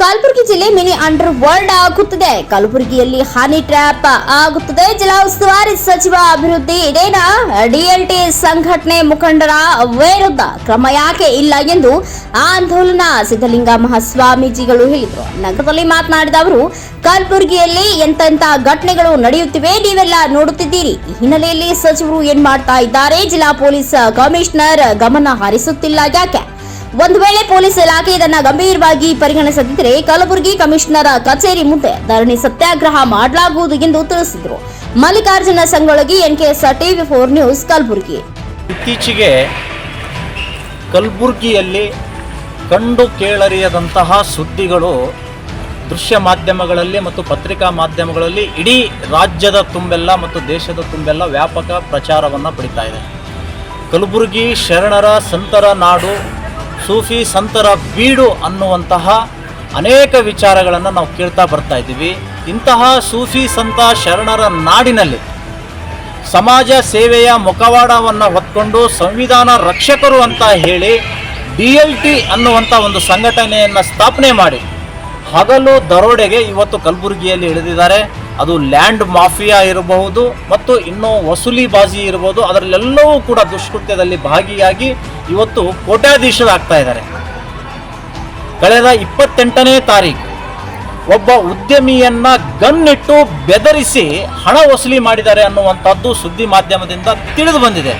ಕಲಬುರಗಿ ಜಿಲ್ಲೆ mini under world ಆಗುತ್ತದೆ. ಕಲಬುರಗಿಯಲ್ಲಿ ಹನಿ ಟ್ರ್ಯಾಪ್ ಆಗುತ್ತದೆ. ಜಿಲ್ಲಾ ಉಸ್ತುವಾರಿ ಸಚಿವ ಅಭಿವೃದ್ಧಿ ಇದೇನ? ಡಿಎಲ್ಟಿ ಸಂಘಟನೆ ಮುಖಂಡರ ವಿರುದ್ಧ ಕ್ರಮ ಯಾಕೆ ಇಲ್ಲ ಎಂದು ಆಂದೋಲನ ಸಿದ್ದಲಿಂಗ ಮಹಾಸ್ವಾಮೀಜಿಗಳು ಹೇಳಿದರು. ನಗರದಲ್ಲಿ ಮಾತನಾಡಿದ ಅವರು, ಕಲಬುರಗಿಯಲ್ಲಿ ಎಂತೆಂಥ ಘಟನೆಗಳು ನಡೆಯುತ್ತಿವೆ, ನೀವೆಲ್ಲ ನೋಡುತ್ತಿದ್ದೀರಿ. ಈ ಹಿನ್ನೆಲೆಯಲ್ಲಿ ಸಚಿವರು ಏನ್ ಮಾಡ್ತಾ ಇದ್ದಾರೆ? ಜಿಲ್ಲಾ ಪೊಲೀಸ್ ಕಮಿಷನರ್ ಗಮನ ಹರಿಸುತ್ತಿಲ್ಲ. ಯಾಕೆ? ಒಂದು ವೇಳೆ ಪೊಲೀಸ್ ಇಲಾಖೆ ಇದನ್ನ ಗಂಭೀರವಾಗಿ ಪರಿಗಣಿಸದಿದ್ದರೆ ಕಲಬುರಗಿ ಕಮಿಷನರ್ ಕಚೇರಿ ಮುಂದೆ ಧರಣಿ ಸತ್ಯಾಗ್ರಹ ಮಾಡಲಾಗುವುದು ಎಂದು ತಿಳಿಸಿದರು. Mallikarjuna Sangolagi NKS TV four news, Kalaburagi. ಇತ್ತೀಚೆಗೆ ಕಲಬುರಗಿಯಲ್ಲಿ ಕಂಡು ಕೇಳರಿಯದಂತಹ ಸುದ್ದಿಗಳು ದೃಶ್ಯ ಮಾಧ್ಯಮಗಳಲ್ಲಿ ಮತ್ತು ಪತ್ರಿಕಾ ಮಾಧ್ಯಮಗಳಲ್ಲಿ ಇಡೀ ರಾಜ್ಯದ ತುಂಬೆಲ್ಲ ಮತ್ತು ದೇಶದ ತುಂಬೆಲ್ಲ ವ್ಯಾಪಕ ಪ್ರಚಾರವನ್ನು ಪಡಿತಾ ಇದೆ. ಕಲಬುರಗಿ ಶರಣರ ಸಂತರ ನಾಡು ಸೂಫಿ ಸಂತರ ಬೀಡು ಅನ್ನುವಂತಹ ಅನೇಕ ವಿಚಾರಗಳನ್ನು ನಾವು ಕೇಳ್ತಾ ಬರ್ತಾ ಇದ್ದೀವಿ. ಇಂತಹ ಸೂಫಿ ಸಂತ ಶರಣರ ನಾಡಿನಲ್ಲಿ ಸಮಾಜ ಸೇವೆಯ ಮುಖವಾಡವನ್ನು ಹೊತ್ಕೊಂಡು ಸಂವಿಧಾನ ರಕ್ಷಕರು ಅಂತ ಹೇಳಿ ಡಿ ಎಲ್ ಟಿ ಅನ್ನುವಂಥ ಒಂದು ಸಂಘಟನೆಯನ್ನು ಸ್ಥಾಪನೆ ಮಾಡಿ ಹಗಲು ದರೋಡೆಗೆ ಇವತ್ತು ಕಲಬುರಗಿಯಲ್ಲಿ ಇಳಿದಿದ್ದಾರೆ. ಅದು ಲ್ಯಾಂಡ್ ಮಾಫಿಯಾ ಇರಬಹುದು ಮತ್ತು ಇನ್ನೂ ವಸೂಲಿ ಬಾಜಿ ಇರಬಹುದು. ಅದರಲ್ಲೆಲ್ಲವೂ ಕೂಡ ದುಷ್ಕೃತ್ಯದಲ್ಲಿ ಭಾಗಿಯಾಗಿ ಇವತ್ತು ಕೋಟ್ಯಾಧೀಶರಾಗ್ತಾ ಇದ್ದಾರೆ. ಕಳೆದ ಇಪ್ಪತ್ತೆಂಟನೇ ತಾರೀಕು ಒಬ್ಬ ಉದ್ಯಮಿಯನ್ನ ಗನ್ನಿಟ್ಟು ಬೆದರಿಸಿ ಹಣ ವಸೂಲಿ ಮಾಡಿದ್ದಾರೆ ಅನ್ನುವಂಥದ್ದು ಸುದ್ದಿ ಮಾಧ್ಯಮದಿಂದ ತಿಳಿದು ಬಂದಿದೆ.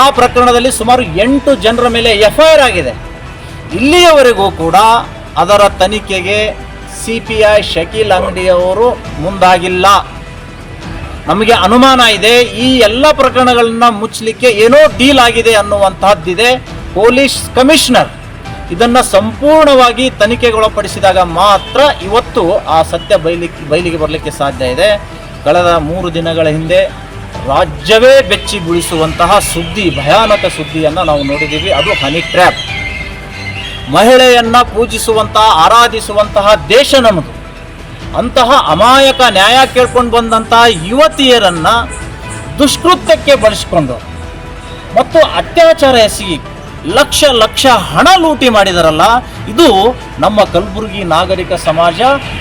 ಆ ಪ್ರಕರಣದಲ್ಲಿ ಸುಮಾರು ಎಂಟು ಜನರ ಮೇಲೆ ಎಫ್ ಐ ಆಗಿದೆ. ಇಲ್ಲಿಯವರೆಗೂ ಕೂಡ ಅದರ ತನಿಖೆಗೆ ಸಿ ಪಿ ಐ ಶಕೀಲ್ ಅಂಗಡಿಯವರು ಮುಂದಾಗಿಲ್ಲ. ನಮಗೆ ಅನುಮಾನ ಇದೆ, ಈ ಎಲ್ಲ ಪ್ರಕರಣಗಳನ್ನ ಮುಚ್ಚಲಿಕ್ಕೆ ಏನೋ ಡೀಲ್ ಆಗಿದೆ ಅನ್ನುವಂತಹದ್ದಿದೆ ಪೊಲೀಸ್ ಕಮಿಷನರ್. ಇದನ್ನ ಸಂಪೂರ್ಣವಾಗಿ ತನಿಖೆಗೊಳಪಡಿಸಿದಾಗ ಮಾತ್ರ ಇವತ್ತು ಆ ಸತ್ಯ ಬಯಲಿಕ್ಕೆ ಬಯಲಿಗೆ ಬರಲಿಕ್ಕೆ ಸಾಧ್ಯ ಇದೆ. ಕಳೆದ ಮೂರು ದಿನಗಳ ಹಿಂದೆ ರಾಜ್ಯವೇ ಬೆಚ್ಚಿ ಬೀಳಿಸುವಂತಹ ಸುದ್ದಿ, ಭಯಾನಕ ಸುದ್ದಿಯನ್ನು ನಾವು ನೋಡಿದ್ದೀವಿ. ಅದು ಹನಿ ಟ್ರ್ಯಾಪ್. ಮಹಿಳೆಯನ್ನ ಪೂಜಿಸುವಂತಹ ಆರಾಧಿಸುವಂತಹ ದೇಶ ನಮ್ಮದು. ಅಂತಹ ಅಮಾಯಕ ನ್ಯಾಯ ಕೇಳ್ಕೊಂಡು ಬಂದಂತಹ ಯುವತಿಯರನ್ನು ದುಷ್ಕೃತ್ಯಕ್ಕೆ ಬಳಸಿಕೊಂಡು ಮತ್ತು ಅತ್ಯಾಚಾರ ಎಸಗಿ ಲಕ್ಷ ಲಕ್ಷ ಹಣ ಲೂಟಿ ಮಾಡಿದಾರಲ್ಲ, ಇದು ನಮ್ಮ ಕಲಬುರಗಿ ನಾಗರಿಕ ಸಮಾಜ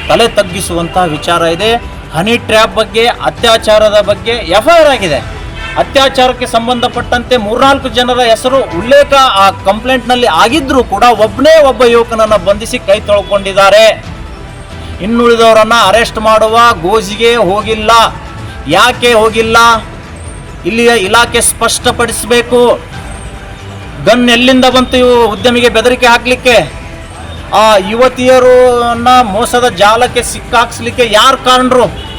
ತಲೆ ತಗ್ಗಿಸುವಂತಹ ವಿಚಾರ ಇದೆ. ಹನಿ ಟ್ರ್ಯಾಪ್ ಬಗ್ಗೆ, ಅತ್ಯಾಚಾರದ ಬಗ್ಗೆ ಎಫ್ ಆಗಿದೆ. ಅತ್ಯಾಚಾರಕ್ಕೆ ಸಂಬಂಧಪಟ್ಟಂತೆ ಮೂರ್ನಾಲ್ಕು ಜನರ ಹೆಸರು ಉಲ್ಲೇಖ ಆ ಕಂಪ್ಲೇಂಟ್ನಲ್ಲಿ ಆಗಿದ್ರೂ ಕೂಡ ಒಬ್ಬನೇ ಒಬ್ಬ ಯುವಕನನ್ನು ಬಂಧಿಸಿ ಕೈ ತೊಳ್ಕೊಂಡಿದ್ದಾರೆ. ಇನ್ನುಳಿದವರನ್ನ ಅರೆಸ್ಟ್ ಮಾಡುವ ಗೋಜಿಗೆ ಹೋಗಿಲ್ಲ. ಯಾಕೆ ಹೋಗಿಲ್ಲ? ಇಲ್ಲಿಯ ಇಲಾಖೆ ಸ್ಪಷ್ಟಪಡಿಸಬೇಕು. ಗನ್ ಎಲ್ಲಿಂದ ಬಂತು ಇವು ಉದ್ಯಮಿಗೆ ಬೆದರಿಕೆ ಹಾಕಲಿಕ್ಕೆ? ಆ ಯುವತಿಯರನ್ನ ಮೋಸದ ಜಾಲಕ್ಕೆ ಸಿಕ್ಕಾಕ್ಸ್ಲಿಕ್ಕೆ ಯಾರು ಕಾರಣರು?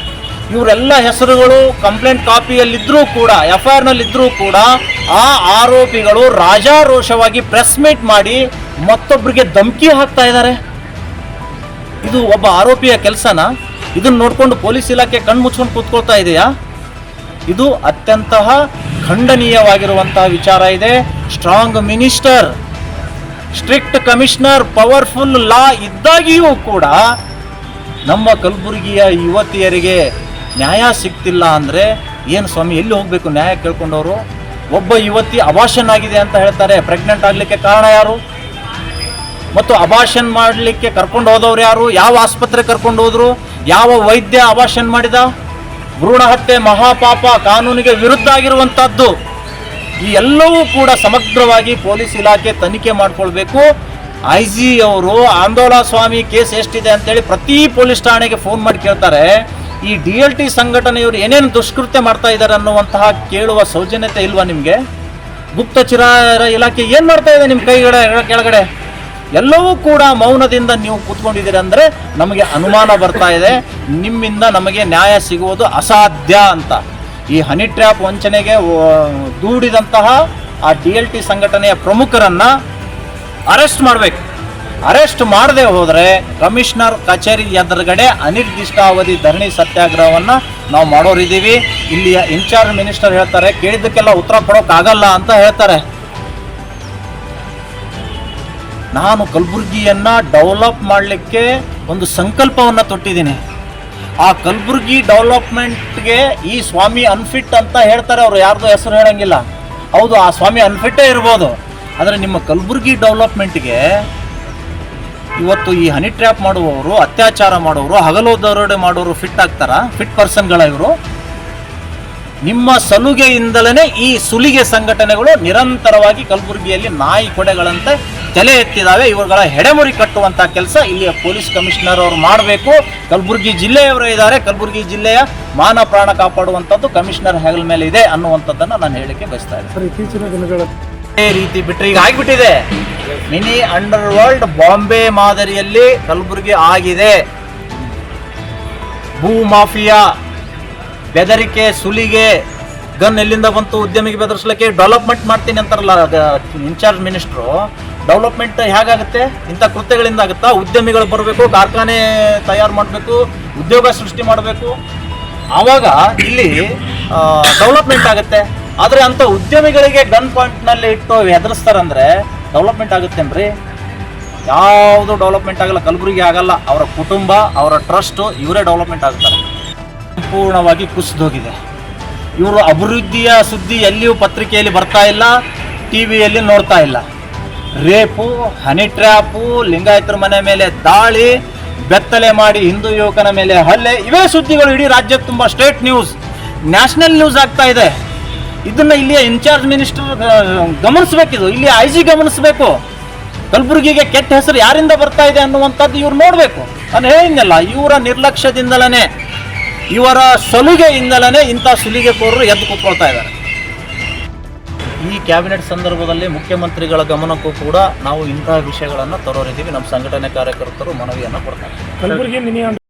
ಇವರೆಲ್ಲ ಹೆಸರುಗಳು ಕಂಪ್ಲೇಂಟ್ ಕಾಪಿಯಲ್ಲಿದ್ದರೂ ಕೂಡ ಎಫ್ ಐ ಆರ್ನಲ್ಲಿದ್ದರೂ ಕೂಡ ಆ ಆರೋಪಿಗಳು ರಾಜಾರೋಷವಾಗಿ ಪ್ರೆಸ್ ಮೀಟ್ ಮಾಡಿ ಮತ್ತೊಬ್ಬರಿಗೆ ಧಮಕಿ ಹಾಕ್ತಾ ಇದ್ದಾರೆ. ಇದು ಒಬ್ಬ ಆರೋಪಿಯ ಕೆಲಸನ? ಇದನ್ನು ನೋಡ್ಕೊಂಡು ಪೊಲೀಸ್ ಇಲಾಖೆ ಕಣ್ಣು ಮುಚ್ಕೊಂಡು ಕೂತ್ಕೊಳ್ತಾ ಇದೆಯಾ? ಇದು ಅತ್ಯಂತ ಖಂಡನೀಯವಾಗಿರುವಂತಹ ವಿಚಾರ ಇದೆ. Strong minister strict commissioner powerful law ಇದ್ದಾಗಿಯೂ ಕೂಡ ನಮ್ಮ ಕಲಬುರಗಿಯ ಯುವತಿಯರಿಗೆ ನ್ಯಾಯ ಸಿಗ್ತಿಲ್ಲ ಅಂದರೆ ಏನು ಸ್ವಾಮಿ, ಎಲ್ಲಿ ಹೋಗಬೇಕು ನ್ಯಾಯ ಕೇಳ್ಕೊಂಡವರು? ಒಬ್ಬ ಯುವತಿ ಅಭಾಷನ್ ಆಗಿದೆ ಅಂತ ಹೇಳ್ತಾರೆ ಪ್ರೆಗ್ನೆಂಟ್ ಆಗಲಿಕ್ಕೆ ಕಾರಣ ಯಾರು? ಮತ್ತು ಅಭಾಷನ್ ಮಾಡಲಿಕ್ಕೆ ಕರ್ಕೊಂಡು ಹೋದವ್ರು ಯಾರು? ಯಾವ ಆಸ್ಪತ್ರೆ ಕರ್ಕೊಂಡು ಹೋದ್ರು? ಯಾವ ವೈದ್ಯ ಅಭಾಷನ್ ಮಾಡಿದ? ಭ್ರೂಣ ಹತ್ಯೆ ಮಹಾಪಾಪ ಕಾನೂನಿಗೆ ವಿರುದ್ಧ ಆಗಿರುವಂಥದ್ದು. ಈ ಎಲ್ಲವೂ ಕೂಡ ಸಮಗ್ರವಾಗಿ ಪೊಲೀಸ್ ಇಲಾಖೆ ತನಿಖೆ ಮಾಡಿಕೊಳ್ಬೇಕು. ಐ ಜಿ ಅವರು ಆಂದೋಳ ಸ್ವಾಮಿ, ಕೇಸ್ ಎಷ್ಟಿದೆ? ಅಂತೇಳಿ ಪ್ರತಿ ಪೊಲೀಸ್ ಠಾಣೆಗೆ ಫೋನ್ ಮಾಡಿ ಕೇಳ್ತಾರೆ. ಈ ಡಿ ಎಲ್ ಟಿ ಸಂಘಟನೆಯವರು ಏನೇನು ದುಷ್ಕೃತ್ಯ ಮಾಡ್ತಾ ಇದ್ದಾರೆ ಅನ್ನುವಂತಹ ಕೇಳುವ ಸೌಜನ್ಯತೆ ಇಲ್ವಾ ನಿಮಗೆ? ಗುಪ್ತಚರ ಇಲಾಖೆ ಏನು ಮಾಡ್ತಾ ಇದೆ ನಿಮ್ಮ ಕೈಗಡೆ, ಕೆಳಗಡೆ? ಎಲ್ಲವೂ ಕೂಡ ಮೌನದಿಂದ ನೀವು ಕೂತ್ಕೊಂಡಿದ್ದೀರಿ ಅಂದರೆ ನಮಗೆ ಅನುಮಾನ ಬರ್ತಾ ಇದೆ. ನಿಮ್ಮಿಂದ ನಮಗೆ ನ್ಯಾಯ ಸಿಗುವುದು ಅಸಾಧ್ಯ ಅಂತ. ಈ ಹನಿ ಟ್ರ್ಯಾಪ್ ವಂಚನೆಗೆ ದೂಡಿದಂತಹ ಆ ಡಿ ಎಲ್ ಟಿ ಸಂಘಟನೆಯ ಪ್ರಮುಖರನ್ನು ಅರೆಸ್ಟ್ ಮಾಡಬೇಕು. ಅರೆಸ್ಟ್ ಮಾಡದೆ ಹೋದರೆ ಕಮಿಷನರ್ ಕಚೇರಿ ಎದುರುಗಡೆ ಅನಿರ್ದಿಷ್ಟಾವಧಿ ಧರಣಿ ಸತ್ಯಾಗ್ರಹವನ್ನು ನಾವು ಮಾಡೋರಿದ್ದೀವಿ ಇಲ್ಲಿಯ ಇನ್ಚಾರ್ಜ್ ಮಿನಿಸ್ಟರ್ ಹೇಳ್ತಾರೆ, ಕೇಳಿದ್ದಕ್ಕೆಲ್ಲ ಉತ್ತರ ಕೊಡೋಕ್ಕಾಗಲ್ಲ ಅಂತ ಹೇಳ್ತಾರೆ. ನಾನು ಕಲಬುರಗಿಯನ್ನ ಡೆವಲಪ್ ಮಾಡಲಿಕ್ಕೆ ಒಂದು ಸಂಕಲ್ಪವನ್ನು ತೊಟ್ಟಿದ್ದೀನಿ. ಆ ಕಲಬುರಗಿ ಡೆವಲಪ್ಮೆಂಟ್ಗೆ ಈ ಸ್ವಾಮಿ ಅನ್ಫಿಟ್ ಅಂತ ಹೇಳ್ತಾರೆ, ಅವರು ಯಾರ್ದು ಹೆಸರು ಹೇಳಂಗಿಲ್ಲ. ಹೌದು, ಆ ಸ್ವಾಮಿ ಅನ್ಫಿಟ್ಟೇ ಇರ್ಬೋದು. ಆದರೆ ನಿಮ್ಮ ಕಲಬುರಗಿ ಡೆವಲಪ್ಮೆಂಟ್ಗೆ ಇವತ್ತು ಈ ಹನಿ ಟ್ರ್ಯಾಪ್ ಮಾಡುವವರು, ಅತ್ಯಾಚಾರ ಮಾಡುವವರು ಹಗಲು ದರೋಡೆ ಮಾಡೋರು ಫಿಟ್ ಆಗ್ತಾರ ಫಿಟ್ ಪರ್ಸನ್ಗಳ ಇವರು. ನಿಮ್ಮ ಸಲುಗೆಯಿಂದಲೇ ಈ ಸುಲಿಗೆ ಸಂಘಟನೆಗಳು ನಿರಂತರವಾಗಿ ಕಲಬುರಗಿಯಲ್ಲಿ ನಾಯಿ ಕೊಡೆಗಳಂತೆ ತಲೆ ಎತ್ತಿದಾವೆ. ಇವುಗಳ ಹೆಡೆಮುರಿ ಕಟ್ಟುವಂತ ಕೆಲಸ ಇಲ್ಲಿಯ ಪೊಲೀಸ್ ಕಮಿಷನರ್ ಅವರು ಮಾಡಬೇಕು. ಕಲಬುರಗಿ ಜಿಲ್ಲೆಯವರು ಇದ್ದಾರೆ. ಕಲಬುರಗಿ ಜಿಲ್ಲೆಯ ಮಾನ ಪ್ರಾಣ ಕಾಪಾಡುವಂಥದ್ದು ಕಮಿಷನರ್ ಹೆಗಲ ಮೇಲೆ ಇದೆ ಅನ್ನುವಂಥದ್ದನ್ನು ನಾನು ಹೇಳಿಕೆ ಬಯಸ್ತಾ ಇದ್ದೀನಿ. ರೀತಿ ಬಿಟ್ಟರೆ ಈಗ ಆಗಿಬಿಟ್ಟಿದೆ. ಮಿನಿ ಅಂಡರ್ ವರ್ಲ್ಡ್ ಬಾಂಬೆ ಮಾದರಿಯಲ್ಲಿ ಕಲಬುರಗಿ ಆಗಿದೆ. ಭೂ ಮಾಫಿಯಾ, ಬೆದರಿಕೆ, ಸುಲಿಗೆ, ಗನ್ ಎಲ್ಲಿಂದ ಬಂತು, ಉದ್ಯಮಿಗೆ ಬೆದರಿಸ್ಲಿಕ್ಕೆ ಡೆವಲಪ್ಮೆಂಟ್ ಮಾಡ್ತೀನಿ ಅಂತಾರಲ್ಲ ಇನ್ಚಾರ್ಜ್ ಮಿನಿಸ್ಟ್ರು. ಡೆವಲಪ್ಮೆಂಟ್ ಹೇಗಾಗುತ್ತೆ? ಇಂಥ ಕೃತ್ಯಗಳಿಂದ ಆಗುತ್ತಾ? ಉದ್ಯಮಿಗಳು ಬರಬೇಕು, ಕಾರ್ಖಾನೆ ತಯಾರು ಮಾಡಬೇಕು, ಉದ್ಯೋಗ ಸೃಷ್ಟಿ ಮಾಡಬೇಕು. ಆವಾಗ ಇಲ್ಲಿ ಡೆವಲಪ್ಮೆಂಟ್ ಆಗುತ್ತೆ. ಆದರೆ ಅಂಥ ಉದ್ಯಮಿಗಳಿಗೆ ಗನ್ ಪಾಯಿಂಟ್ನಲ್ಲಿ ಇಟ್ಟು ಹೆದರಿಸ್ತಾರಂದ್ರೆ ಡೆವಲಪ್ಮೆಂಟ್ ಆಗುತ್ತೇನ್ರಿ ಯಾವುದು ಡೆವಲಪ್ಮೆಂಟ್ ಆಗಲ್ಲ, ಕಲಬುರಗಿ ಆಗಲ್ಲ, ಅವರ ಕುಟುಂಬ, ಅವರ ಟ್ರಸ್ಟ್ ಇವರೇ ಡೆವಲಪ್ಮೆಂಟ್ ಆಗ್ತಾರೆ. ಸಂಪೂರ್ಣವಾಗಿ ಕುಸಿದೋಗಿದೆ. ಇವರು ಅಭಿವೃದ್ಧಿಯ ಸುದ್ದಿ ಎಲ್ಲಿಯೂ ಪತ್ರಿಕೆಯಲ್ಲಿ ಬರ್ತಾ ಇಲ್ಲ ಟಿ ವಿಯಲ್ಲಿ ನೋಡ್ತಾ ಇಲ್ಲ. ರೇಪು, ಹನಿ ಟ್ರ್ಯಾಪು, ಲಿಂಗಾಯತರ ಮನೆ ಮೇಲೆ ದಾಳಿ, ಬೆತ್ತಲೆ ಮಾಡಿ ಹಿಂದೂ ಯುವಕನ ಮೇಲೆ ಹಲ್ಲೆ, ಇವೇ ಸುದ್ದಿಗಳು ಇಡೀ ರಾಜ್ಯ ತುಂಬ ಸ್ಟೇಟ್ ನ್ಯೂಸ್ ನ್ಯಾಷನಲ್ ನ್ಯೂಸ್ ಆಗ್ತಾ ಇದೆ. ಇದನ್ನ ಇಲ್ಲಿಯ ಇನ್ಚಾರ್ಜ್ ಮಿನಿಸ್ಟರ್ ಗಮನಿಸಬೇಕಿದು ಇಲ್ಲಿ ಐ ಜಿ ಗಮನಿಸಬೇಕು. ಕಲಬುರಗಿಗೆ ಕೆಟ್ಟ ಹೆಸರು ಯಾರಿಂದ ಬರ್ತಾ ಇದೆ ಅನ್ನುವಂಥದ್ದು ಇವ್ರು ನೋಡಬೇಕು. ನಾನು ಹೇಳಿದ್ನಲ್ಲ, ಇವರ ನಿರ್ಲಕ್ಷ್ಯದಿಂದಲೇ, ಇವರ ಸಲುಗೆಯಿಂದಲೇ ಇಂಥ ಸುಲಿಗೆಕೋರರು ಎದ್ದು ಕೂತ್ಕೊಳ್ತಾ ಇದ್ದಾರೆ. ಈ ಕ್ಯಾಬಿನೆಟ್ ಸಂದರ್ಭದಲ್ಲಿ ಮುಖ್ಯಮಂತ್ರಿಗಳ ಗಮನಕ್ಕೂ ಕೂಡ ನಾವು ಇಂತಹ ವಿಷಯಗಳನ್ನು ತರೋರಿದ್ದೀವಿ. ನಮ್ಮ ಸಂಘಟನೆ ಕಾರ್ಯಕರ್ತರು ಮನವಿಯನ್ನು ಕೊಡ್ತಾರೆ.